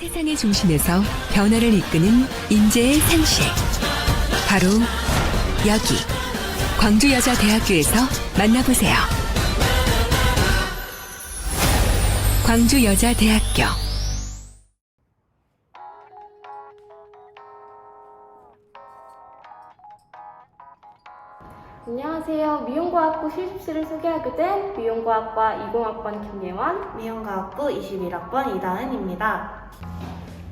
세상의 중심에서 변화를 이끄는 인재의 상실. 바로 여기 광주여자대학교에서 만나보세요. 광주여자대학교 안녕하세요. 미용과학부 실습실을 소개하게 된 미용과학과 20학번 김예원. 미용과학부 21학번 이다은입니다.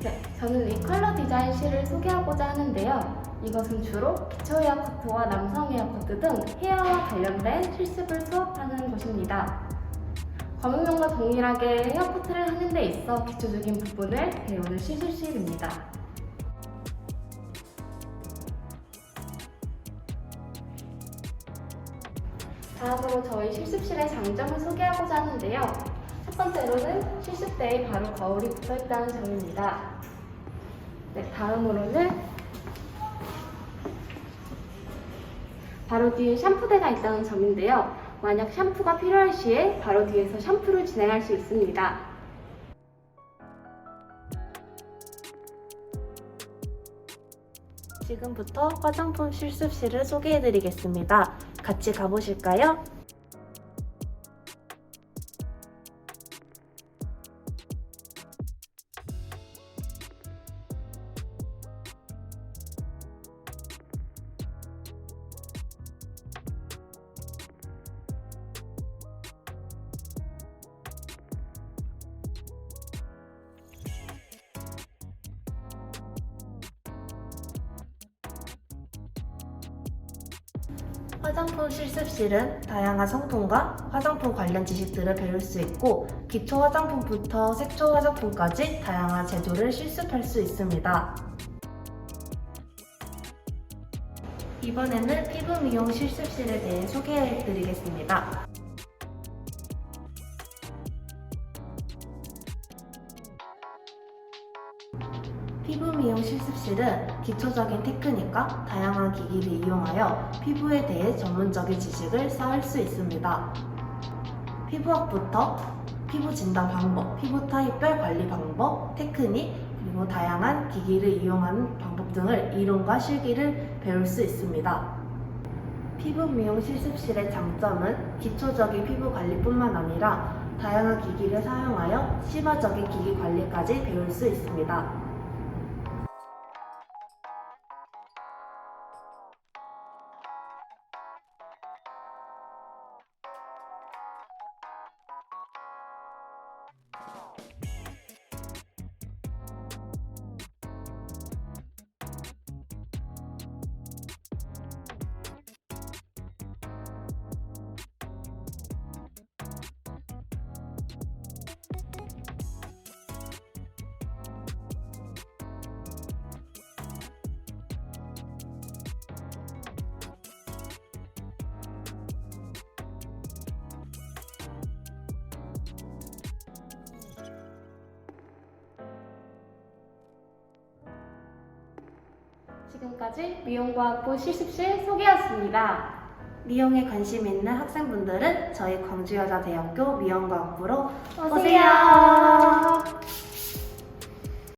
네, 저는 이 컬러 디자인실을 소개하고자 하는데요. 이것은 주로 기초 헤어 커트와 남성 헤어 커트 등 헤어와 관련된 실습을 수업하는 곳입니다. 과목명과 동일하게 헤어 커트를 하는 데 있어 기초적인 부분을 배우는 실습실입니다. 다음으로 저희 실습실의 장점을 소개하고자 하는데요. 첫 번째로는 실습대에 바로 거울이 붙어 있다는 점입니다. 네, 다음으로는 바로 뒤에 샴푸대가 있다는 점인데요. 만약 샴푸가 필요할 시에 바로 뒤에서 샴푸를 진행할 수 있습니다. 지금부터 화장품 실습실을 소개해드리겠습니다. 같이 가보실까요? 화장품 실습실은 다양한 성분과 화장품 관련 지식들을 배울 수 있고 기초 화장품부터 색조 화장품까지 다양한 제조를 실습할 수 있습니다. 이번에는 피부 미용 실습실에 대해 소개해 드리겠습니다. 피부 미용 실습실은 기초적인 테크닉과 다양한 기기를 이용하여 피부에 대해 전문적인 지식을 쌓을 수 있습니다. 피부학부터 피부 진단 방법, 피부 타입별 관리 방법, 테크닉, 그리고 다양한 기기를 이용하는 방법 등을 이론과 실기를 배울 수 있습니다. 피부 미용 실습실의 장점은 기초적인 피부 관리뿐만 아니라 다양한 기기를 사용하여 심화적인 기기 관리까지 배울 수 있습니다. 지금까지 미용과학부 실습실 소개였습니다. 미용에 관심 있는 학생분들은 저희 광주여자대학교 미용과학부로 오세요.